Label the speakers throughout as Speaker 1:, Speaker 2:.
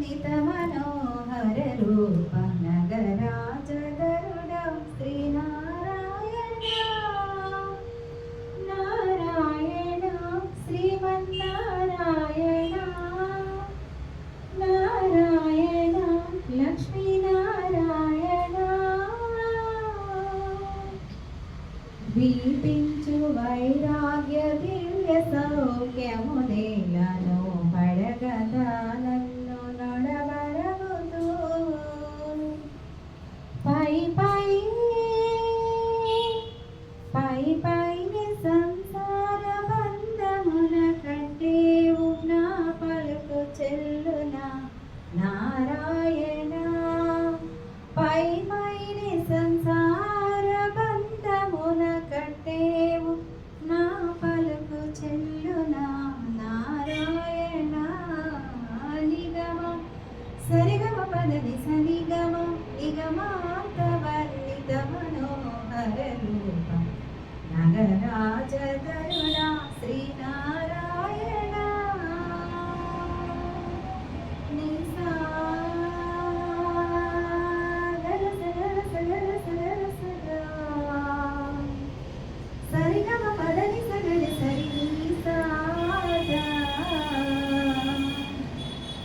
Speaker 1: वन्दित मनोहर रूप नगराज गरुड श्रीनारायण नारायण श्रीमन्नारायण नारायण लक्ष्मीनारायण దీపించు వైరాగ్య దివ్య సౌఖ్యము నేలను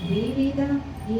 Speaker 1: వివిధ ఈ